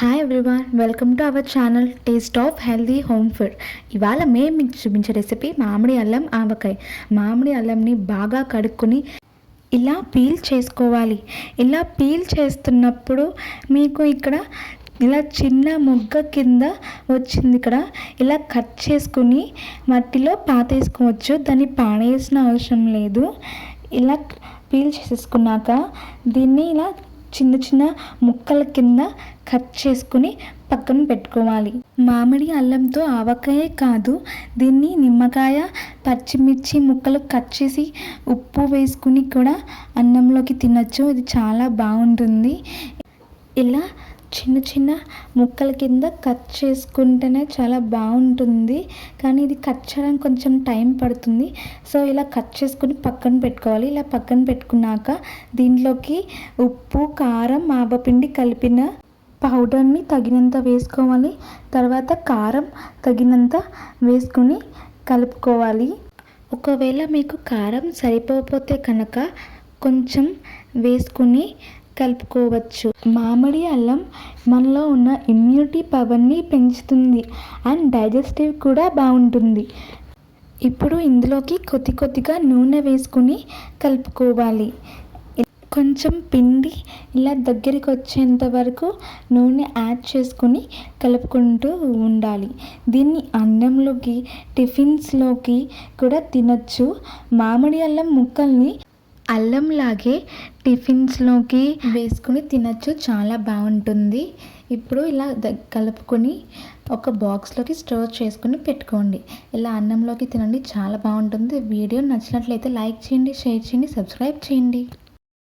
Hi everyone welcome to our channel taste of healthy home food ఇవాళ మేము మీకు చూపించే రెసిపీ మామిడి అల్లం ఆవకాయ. మామిడి అల్లంని బాగా కడుక్కొని ఇలా పీల్ చేసుకోవాలి. ఇలా పీల్ చేస్తున్నప్పుడు మీకు ఇక్కడ ఇలా చిన్న మొగ్గ కింద వచ్చింది ఇక్కడ. ఇలా కట్ చేసుకుని మట్టిలో పాతేసుకోవచ్చు. దాన్ని పాడేసిన అవసరం లేదు. ఇలా పీల్ చేసేసుకున్నాక దీన్ని ఇలా చిన్న చిన్న ముక్కల కింద కట్ చేసుకుని పక్కన పెట్టుకోవాలి. మామిడి అల్లంతో ఆవకాయే కాదు. దీన్ని నిమ్మకాయ పచ్చిమిర్చి ముక్కలు కట్ చేసి ఉప్పు వేసుకుని కూడా అన్నంలోకి తినచ్చు. ఇది చాలా బాగుంటుంది. ఇలా చిన్న చిన్న ముక్కల కింద కట్ చేసుకుంటేనే చాలా బాగుంటుంది. కానీ ఇది కట్ చేయడం కొంచెం టైం పడుతుంది. సో ఇలా కట్ చేసుకుని పక్కన పెట్టుకోవాలి. ఇలా పక్కన పెట్టుకున్నాక దీంట్లోకి ఉప్పు కారం ఆవపిండి కలిపిన పౌడర్ని తగినంత వేసుకోవాలి. తర్వాత కారం తగినంత వేసుకుని కలుపుకోవాలి. ఒకవేళ మీకు కారం సరిపోతే కనుక కొంచెం వేసుకుని కలుపుకోవచ్చు. మామిడి అల్లం మనలో ఉన్న ఇమ్యూనిటీ పవర్ని పెంచుతుంది అండ్ డైజెస్టివ్ కూడా బాగుంటుంది. ఇప్పుడు ఇందులోకి కొద్ది కొద్దిగా నూనె వేసుకుని కలుపుకోవాలి. కొంచెం పిండి ఇలా దగ్గరికి వచ్చేంత వరకు నూనె యాడ్ చేసుకొని కలుపుకుంటూ ఉండాలి. దీన్ని అన్నంలోకి టిఫిన్స్లోకి కూడా తినచ్చు. మామిడి అల్లం ముక్కల్ని అల్లంలాగే టిఫిన్స్లోకి వేసుకుని తినచ్చు. చాలా బాగుంటుంది ఇప్పుడు ఇలా కలుపుకొని ఒక బాక్స్లోకి స్టోర్ చేసుకుని పెట్టుకోండి. ఇలా అన్నంలోకి తినండి. చాలా బాగుంటుంది వీడియో నచ్చినట్లయితే లైక్ చేయండి షేర్ చేయండి సబ్స్క్రైబ్ చేయండి.